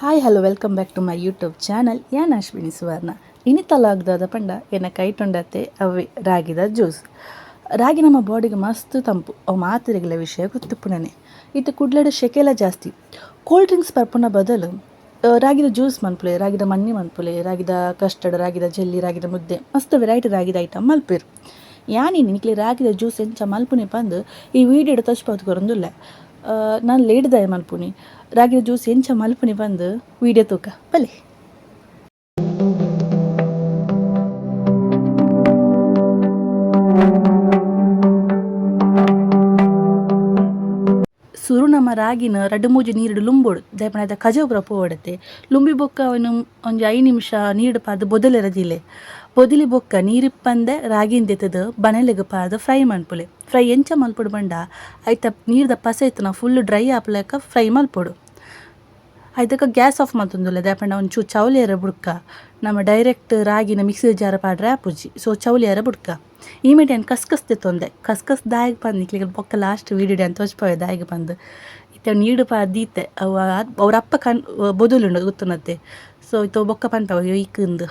Hi hello welcome back to my YouTube channel ಯಾನ್ ಅಶ್ವಿನಿ ಸುವರ್ಣ ಇನಿತಲಾಗ್ದಾದ ಪಂಡ ಏನ ಕೈಟೊಂಡತ್ತೆ ಅವೇ ರಾಗಿದ ಜ್ಯೂಸ್ ರಾಗಿ ನಮ್ಮ ಬಾಡಿಗೆ ಮಸ್ತ್ ತಂಪು ಅವು ಮಾತ್ರೆಗಳ ವಿಷಯ ಗೊತ್ತುಪ್ಪುಣನೆ ಇದು ಕುಡ್ಲಡ ಶೆಕೆಲ ಜಾಸ್ತಿ ಕೋಲ್ಡ್ ಡ್ರಿಂಕ್ಸ್ ಪರ್ಪುನ ಬದಲು ರಾಗಿದ ಜ್ಯೂಸ್ ಮನ್ಪುಲೆ ರಾಗಿದ ಮಣ್ಣಿ ಮನ್ಪುಲೆ ರಾಗಿದ ಕಸ್ಟರ್ಡ್ ರಾಗಿದ ಜೆಲ್ಲಿ ರಾಗಿದ ಮುದ್ದೆ ಮಸ್ತ್ ವೆರೈಟಿ ರಾಗಿದ ಐಟಮ್ ಮಲ್ಪೇರು ಯಾನಿ ನಿನಗೆ ರಾಗಿದ ಜ್ಯೂಸ್ ಎಂಚ ಮಲ್ಪುನಿ ಬಂದು ಈ ವಿಡಿಯೋ ತಚ್ಪಾತ್ ಕೊರೊಂದುಲ್ಲ ನಾನು ಲೇಡ್ದಾಯ ಮಲ್ಪುನಿ. ರಾಗಿ ಜ್ಯೂಸ್ ಎಂಚ ಮಲ್ಪುನಿ ಬಂದು ವಿಡಿಯೋ ತೂಕ. ಬಲಿ ಸುರು ನಮ್ಮ ರಾಗಿನ ರಡ್ಡು ಮೂಜಿ ನೀರುಡು ಲುಂಬೋಡು. ದಯಪಣ ಅದ ಕಜೋಬ್ರ ಪೋವಡತೆ. ಲುಂಬಿ ಬೊಕ್ಕ ಅವನು ಒಂಜಿ ಐದು ನಿಮಿಷ ನೀರು ಪಾದು ಬೊದಲೆರದಿಲೆ. ಬೊಕ್ಕ ನೀರಿಪ್ಪಂದೆ ರಾಗಿನ ದೆತ್ತದ ಬಣಲೆಗ್ ಪಾದು ಫ್ರೈ ಮನ್ಪುಲೆ ಫ್ರೈ ಎಂಚ ಮಲ್ಪೊಡು ಬಂಡ, ಐತ ನೀರ್ದ ಪಸೆ ಇತ್ತನ ಫುಲ್ ಡ್ರೈ ಆಪ್ಲಕ ಫ್ರೈ ಮಲ್ಪೊಡು. ಆಯ್ತಕ್ಕ ಗ್ಯಾಸ್ ಆಫ್ ಮಾಡ್ತಂದುಲ್ಲ ದಾಪಂಡ ಒಂಚೂರು ಚೌಲಿಯರ ಬುಡ್ಕ. ನಮ್ಮ ಡೈರೆಕ್ಟ್ ರಾಗಿನ ಮಿಕ್ಸಿ ಜಾರ ಪಾಡ್ರೆ ಆಪುಜಿ ಸೊ ಚೌಲಿಯರ ಬುಡ್ಕ. ಈ ಮೇಟ್ ಏನು ಕಸ್ಕಸ್ದೆ ತೊಂದೆ ಕಸ್ಕಸ್ ದಾಯಿಗೆ ಬಂದು ನಿಕ್ಲಿಗೆ ಬೊಕ್ಕ ಲಾಸ್ಟ್ ವೀಡಿಯೋ ಅಂತ ತೋಚ್ಪೋಯ ದಾಯಿಗೆ ಬಂದು ಇತ್ತ ನೀಡು ಪಾ ದೀತೆ. ಅವ ಅವ್ರ ಅಪ್ಪ ಕಣ್ ಬೊದುಲುಂಡು ಗೊತ್ತುನತ್ತೆ. ಸೊ ಇತ್ತ ಬೊಕ್ಕ ಪಂತವ ಇಕ್ಕಂದು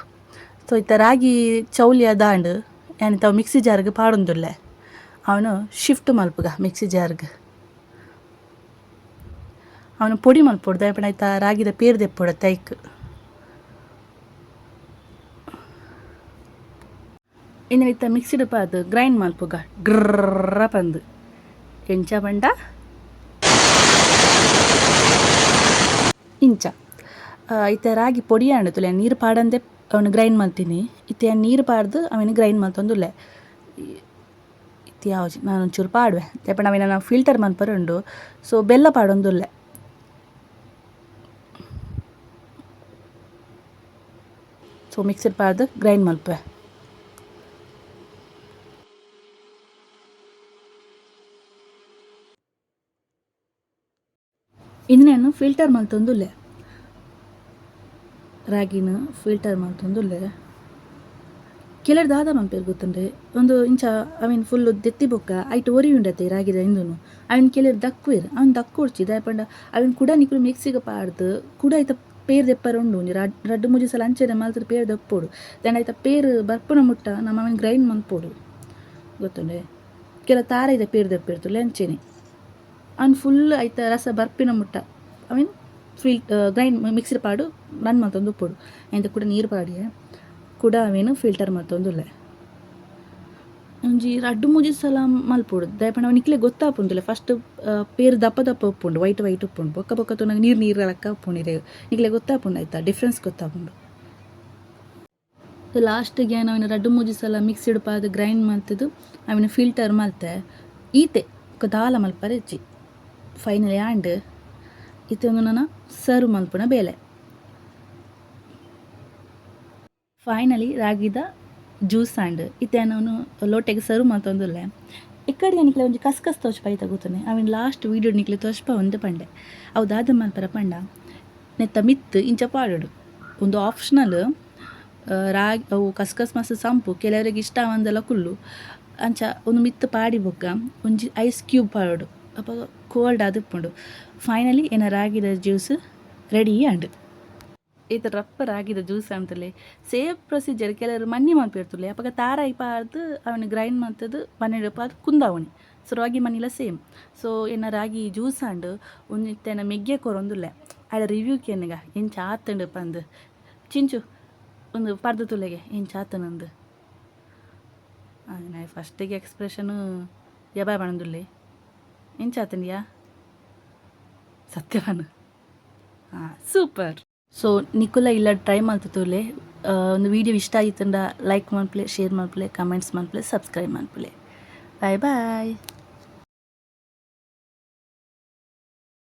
ಸೊ ಇತ್ತ ರಾಗಿ ಚೌಲಿಯ ದಾಂಡು ಏನಿತ್ತ ತಾವು ಮಿಕ್ಸಿ ಜಾರ್ಗೆ ಪಾಡೊಂದುಲ್ಲೆ ಅವನು ಶಿಫ್ಟ್ ಮಲ್ಪುಗ, ಮಿಕ್ಸಿ ಜಾರ್ಗೆ. ಅವನು ಪೊಡಿ ಮಲ್ಪೊಡು ದಯಪಡ ಆಯ್ತ ರಾಗಿದ ಪೇರ್ದೆ ದೆಪ್ಪೊಡ ತೈಕ್. ಇನ್ನು ಇತ್ತ ಮಿಕ್ಸಿಡ್ ಪಾದು ಗ್ರೈಂಡ್ ಮಲ್ಪುಗ ಗ್ರರ್ರ ಪಂದು. ಎಂಚ ಬಂಡ. ಇಂಚ. ಇತ್ತ ರಾಗಿ ಪೊಡಿ ಆಂಡುತ್ತುಲೆ ನೀರು ಪಾಡಂದೆ ಅವನು ಗ್ರೈಂಡ್ ಮಾಡ್ತೀನಿ. ಇತ್ತೆ ನೀರು ಪಾಡ್ದು ಅವನು ಗ್ರೈಂಡ್ ಮಾಡ್ತಂದುಲ್ಲೆ ಇತ್ತು ಯಾವ್ದು, ನಾನು ಒಂಚೂರು ಪಾಡುವೆ. ದಯಪಡ ಅವಿನ ನಾವು ಫಿಲ್ಟರ್ ಮನ್ಪರುಂಡು ಸೊ ಬೆಲ್ಲ ಪಾಡೊಂದುಲ್ಲೆ ಸೊ ಮಿಕ್ಸರ್ ಪಾಡ್ದು ಗ್ರೈಂಡ್ ಮಲ್ಪೆ ನಾನು ಫಿಲ್ಟರ್ ಮಲ್ತೊಂದುಲ್ಲೆ ರಾಗಿನ ಫಿಲ್ಟರ್ ಮಲ್ತೊಂದುಲ್ಲೆ ಕೆಲರ್ ದಾದ ಮಲ್ಪೇರು ಗೊತ್ತಂದ್ರೆ ಒಂದು ಇಂಚ ಅವಿನ ಫುಲ್ಲು ದೆತ್ತಿ ಬೊಕ್ಕ, ಐಟ್ ಒರಿ ಉಂಡತೆ ರಾಗಿದ ಇಂದುನು. ಅವನ್ ಕೆಲರ್ ದಕ್ಕುವೇರು ಅವ್ನು ದಕ್ಕೊಡ್ಚಿ ದಾಯಪಂಡ ಅವನ್ ಕೂಡ ನಿಕ್ಲು ಮಿಕ್ಸಿಗೆ ಪಾಡ್ದು, ಕೂಡ ಐತ ಪೇರ್ ದೆಪ್ಪರ ಉಂಡು ಒಂಜಿ ರಡ್, ರಡ್ಡು ಮೂಜಿ ಸಲ ಅಂಚೆನೆ ಮಲ್ತದ ಪೇರ್ ದಪ್ಪೋಡು. ದೆಂಡ ಐತ ಪೇರ್ ಬರ್ಪುನ ಮುಟ್ಟ ನಮ್ಮ ಅವನ್ ಗ್ರೈಂಡ್ ಮನ್ಪೋಡು ಗೊತ್ತುಂಡೆ? ಕೆಲ ತಾರ ಇದೆ ಪೇರ್ ದಪ್ಪಿರ್ತು ಅಂಚೆನೆ. ಅವ್ನು ಫುಲ್ ಐತ ರಸ ಬರ್ಪಿನ ಮುಟ್ಟ. ಅವಿನ್ ಫಿಲ್ ಗ್ರೈಂಡ್ ಮಿಕ್ಸ್ಡ್ ಪಾಡು ನನ್ನ ಮತ್ತೊಂದು ಉಪ್ಪುಡು ಎಂತ ಕೂಡ ನೀರು ಪಾಡಿಯೆ. ಕೂಡ ಅವೇನು ಫಿಲ್ಟರ್ ಮಲ್ತೊಂದುಲ್ಲೆ ಒಂಜಿ ರಡ್ಡು ಮೂಜಿ ಸಲ ಮಲ್ಪುಡು ದಯಪಂಡ ಅವ ನಿಕ್ಲೆ ಗೊತ್ತಾಪುಂದುಲೆ ಫಸ್ಟ್ ಪೇರು ದಪ್ಪ ದಪ್ಪ ಉಪ್ಪುಂಡು ವೈಟ್ ವೈಟ್ ಉಪ್ಪುಂಡು. ಬೊಕ್ಕ ಬೊಕ್ಕ ತುನಗ ನೀರು ನೀರು ಲಕ್ಕ ಉಪ್ಪುಂಡಿರೆ ನಿಕ್ಲೆ ಗೊತ್ತಾಪುಂಡು ಆಯ್ತಾ? ಡಿಫ್ರೆನ್ಸ್ ಗೊತ್ತಾಪುಂಡು ಲಾಸ್ಟಿಗೆ ನಾವಿನ ರಡ್ಡು ಮೂಜಿ ಸಲ ಮಿಕ್ಸಿಡ್ ಪಾದು ಗ್ರೈಂಡ್ ಮಾಡ್ತಿದ್ದು ಅವಿನ ಫಿಲ್ಟರ್ ಮಲ್ತೆ. ಈತೆ ದಾಲ ಮಲ್ಪರೆ ಹೆಚ್ಚಿ ಫೈನಲ್ ಆ್ಯಂಡ್ ಇತ್ತೊಂದು ನನ್ನ ಸರ್ವ್ ಮಲ್ಪುನ ಬೇಲೆ. ಫೈನಲಿ ರಾಗಿದ ಜ್ಯೂಸ್ ಆಂಡ್ ಇತ್ತೆ ನಾನು ಲೋಟೆಗೆ ಸರ್ವ್ ಮಾಡ್ತೊಂದುಲ್ಲೆ ಇಕ್ಕಡೆ ನಿಕ್ಲೆ ಒಂಜಿ ಕಸ್ಕಸ್ ತೋಚ್ಪ ಐತ ಗೊತ್ತನೆ ಅವಿನ ಲಾಸ್ಟ್ ವೀಡಿಯೋ ನಿಕ್ಲೆ ತೋಚ್ಪ ಒಂದು ಪಂಡೆ. ಅವು ದಾದ ಮಲ್ಪರ ಪಂಡ. ನೆತ್ತ ಮಿತ್ ಇಂಚ ಪಾಡೋಡು. ಒಂದು ಆಪ್ಷನಲ್ ರಾಗಿ, ಅವು ಕಸ್ಕಸ್ ಮಸ್ತ್ ಸಂಪು. ಕೆಲವರಿಗೆ ಇಷ್ಟ ಅವಂದೆಲ್ಲ ಕುಲ್ಲು. ಅಂಚ ಒಂದು ಮಿತ್ ಪಾಡಿ ಬೊಕ್ಕ. ಒಂಜಿ ಐಸ್ ಕ್ಯೂಬ್ ಪಾಡೋಡು. ಅಪ್ಪ ಕೋಲ್ಡ್ ಆದಿಪ್ಪುಂಡು ಫೈನಲಿ ಏನ ರಾಗಿದ ಜ್ಯೂಸ್ ರೆಡಿ ಆಂಡ್ ಈತ ರಪ್ಪ ರಾಗಿದ ಜ್ಯೂಸ್ ಅಂತಲೇ ಸೇಮ್ ಪ್ರೊಸೀಜರ್ ಕೆಲವರು ಮಣ್ಣಿ ಮಲ್ಪಿರ್ತಲೆ ಅಪ್ಪಾಗ ತಾರ ಇಪ್ಪಾರ್ದು ಅವನು ಗ್ರೈಂಡ್ ಮಾಡ್ತದ್ದು ಮನೆ ಪಾರ್ದು ಕುಂದಾವಣಿ ಸೊ ರಾಗಿ ಮನಿಲ ಸೇಮ್ ಸೊ ಏನ ರಾಗಿ ಜ್ಯೂಸ್ ಆಂಡ್ ಒಂದು ಇತ್ತೇನ ಮೆಗ್ಗೆ ಕೊರೊಂದುಲ್ಲೆ ಆಡ ರಿವ್ಯೂ ಕೇನಗ ಎಂಚ ಆತಂಡು ಪಂದು ಚಿಂಚು ಒಂದು ಪರ್ದ ತುಲೆಗೆ ಎಂಚ ಚಾತನಂದು ಫಸ್ಟಿಗೆ ಎಕ್ಸ್ಪ್ರೆಷನು ಯಬಾ ಬಣದುಲ್ಲೆ ಆತಂಡಿಯಾ ಸತ್ಯವಾನು. ಹಾಂ, ಸೂಪರ್. ಸೊ ನಿಕುಲ ಇಲ್ಲ ಟ್ರೈ ಮಾಡ್ತಿತ್ತೋಲೆ ಒಂದು ವಿಡಿಯೋ ಇಷ್ಟ ಆಯ್ತಂಡ ಲೈಕ್ ಮಾಡ್ಪ್ಲೆ ಶೇರ್ ಮಾಡ್ಪ್ಲೆ ಕಮೆಂಟ್ಸ್ ಮಾಡ್ಪ್ಲೆ ಸಬ್ಸ್ಕ್ರೈಬ್ ಮಾಡ್ಪ್ಲೆ. Bye bye